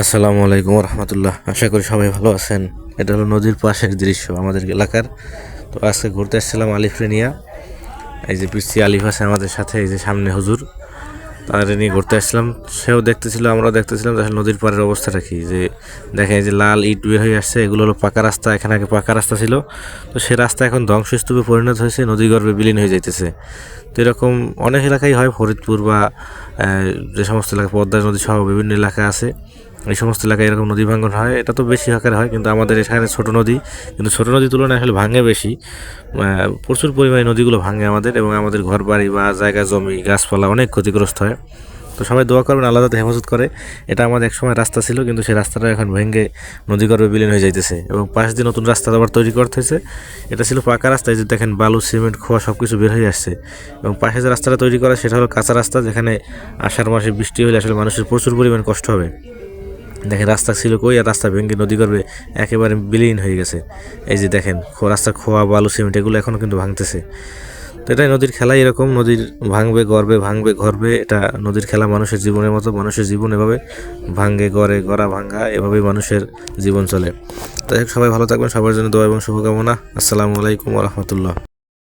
আসসালামু আলাইকুম রহমতুল্লাহ আশা করি সবাই ভালো আছেন। এটা হলো নদীর পাশের দৃশ্য আমাদের এলাকার। তো আজকে ঘুরতে এসেছিলাম আলিফরে নিয়া এই যে পিসি আলিফ আছে আমাদের সাথে, এই যে সামনে হুজুর। তাদের নিয়ে ঘুরতে আসছিলাম সেও দেখতেছিল, আমরাও দেখতেছিলাম আসলে নদীর পাড়ের অবস্থাটা কি? যে দেখেন এই যে লাল ইট বের হয়ে আসছে, এগুলো হলো পাকা রাস্তা, এখানে আগে পাকা রাস্তা ছিল। তো সে রাস্তা এখন ধ্বংসস্তূপে পরিণত হয়েছে, নদী নদীগর্ভে বিলীন হয়ে যাইতেছে। তো এরকম অনেক এলাকায় হয়, ফরিদপুর বা যে সমস্ত এলাকা, পদ্মা নদী সহ বিভিন্ন এলাকা আছে। এই সমস্ত এলাকায় এরকম নদী ভাঙ্গন হয়, এটা তো বেশি আকারে হয়, কিন্তু আমাদের এখানে ছোট নদী, কিন্তু ছোট নদীর তুলনায় আসলে ভাঙে বেশি। প্রচুর পরিমাণে নদীগুলো ভাঙে আমাদের এবং আমাদের ঘর বাড়ি বা জায়গা, জমি, গাছপালা অনেক ক্ষতিগ্রস্ত হয়। তো সবাই দোয়া করবেন, আল্লাহ হেফাজত করে। এটা আমাদের এক সময় রাস্তা ছিল, কিন্তু সেই রাস্তাটা এখন ভেঙে নদীগর্ভে বিলীন হয়ে যাইতেছে এবং পাশ দিয়ে নতুন রাস্তা আবার তৈরি করতেছে এটা ছিল পাকা রাস্তা যে দেখেন বালু, সিমেন্ট, খোয়া সব কিছু বের হয়ে আসছে এবং পাশে যে রাস্তাটা তৈরি করা, সেটা হলো কাঁচা রাস্তা, যেখানে আষাঢ় মাসে বৃষ্টি হলে আসলে মানুষের প্রচুর পরিমাণ কষ্ট হবে। দেখেন রাস্তা ছিল কই আর রাস্তা ভেঙে নদী গর্বে একেবারে বিলীন হয়ে গেছে। এই যে দেখেন রাস্তার খোয়া, বালু, সিমেন্ট, এগুলো এখনও কিন্তু ভাঙতেছে। তো এটাই নদীর খেলা, এরকম নদীর ভাঙবে গড়বে ভাঙবে ঘরবে এটা নদীর খেলা, মানুষের জীবনের মতো, মানুষের জীবন এভাবে ভাঙ্গে গড়ে, গড়া ভাঙ্গা এভাবেই মানুষের জীবন চলে। তাই সবাই ভালো থাকবেন, সবার জন্য দোয়া এবং শুভকামনা। আসসালামু আলাইকুম রহমতুল্লাহ।